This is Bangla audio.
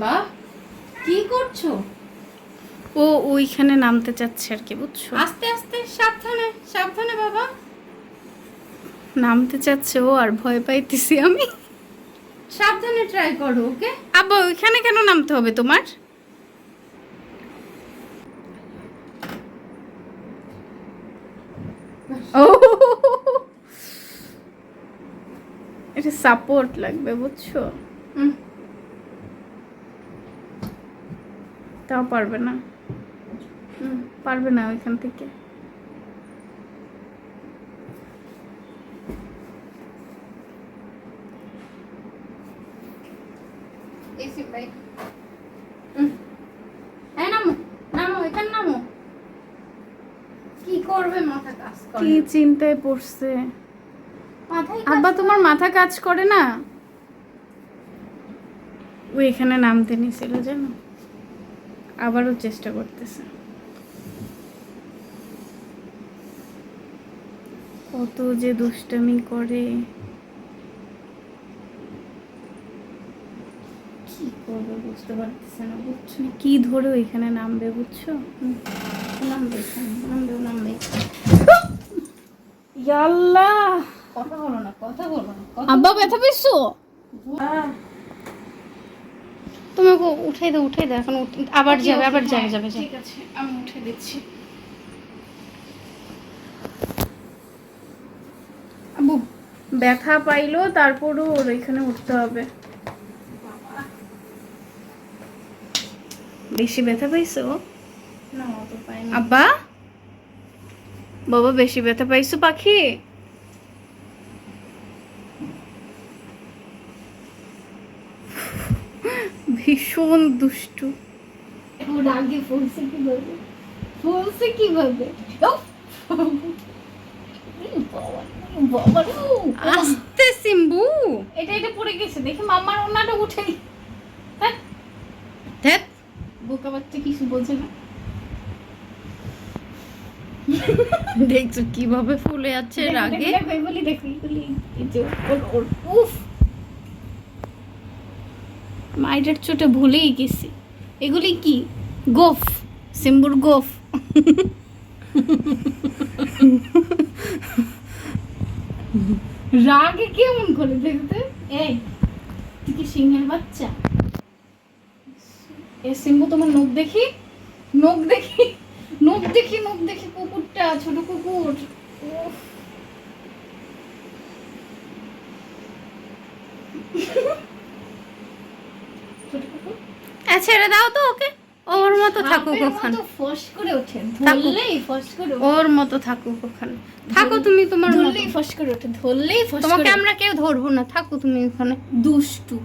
সিম্বা কি করছ? ও ওইখানে নামতে চাচ্ছে আর কি বুঝছ? আস্তে আস্তে সাবধানে সাবধানে বাবা। নামতে চাচ্ছে ও আর ভয় পাইতেছি আমি। সাবধানে ট্রাই করো ওকে? আব্বা ওইখানে কেন নামতে হবে তোমার? ও। এটা সাপোর্ট লাগবে বুঝছ? হুম। তাও পারবে না। পারবে না ওইখান থেকে। কি চিন্তায় পড়ছে? আব্বা তোমার মাথা কাজ করে না? ও এখানে নামতে নিছিল জানো আবারও চেষ্টা করতেছে। কত যে দুষ্টামি করে। কি করবে বুঝতে পারতেছে না বুঝছ কি ধরে ওইখানে নামবে বুঝছ? নামবে নামবে নামবে। ইয়াল্লাহ! কথা বলো না কথা বলো না আব্বা ব্যথা পেয়েছ? আহ, তুমি ওকে উঠাই দাও উঠাই দাও এখন আবার যাবে আবার যাবে হ্যাঁ, যাবে যাবে। ঠিক আছে আমি উঠে দিচ্ছি। আবু ব্যথা পাইলো তারপরও ওর এখানে উঠতে হবে। বেশি ব্যথা পাইছো? না অত পাইনি। আব্বা? বাবা বেশি ব্যথা পাইছো পাখি? ভীষণ দুষ্টু। ওর আগে ফুলছে কীভাবে? ফুলছে কীভাবে? আস্তে সিম্বু। এটা এটা পড়ে গেছে দেখি মামার ওনাটা উঠে হ্যাঁ? ধ্যাত বোকা বাচ্চা কিছু বোঝে না। দেখছ কীভাবে ফুলে যাচ্ছে রাগে? দেখো, দেখো, দেখো উফ! মাইটার চোটে ভুলেই গেছি। এগুলি কি? গোফ, সিম্বুর গোফ। রাগে কেমন করে দেখতে? এই, তুই কি সিংহের বাচ্চা? এ সিম্বু, তোমার নখ দেখি? নখ দেখি? নখ দেখি নখ দেখি, কুকুরটা, ছোট কুকুর। উফ। ছেড়ে দাও তো ওকে। ওর মতো থাকুক ওখানে। ফস করে ওঠে ধরলেই ফস করে ওর মতো থাকুক ওখানে। থাকো তুমি তোমার মতো। ধরলেই ফস করে ওঠে ধরলেই ফস তোমাকে আমরা কেউ ধরবো না থাকো তুমি ওখানে। দুষ্টু।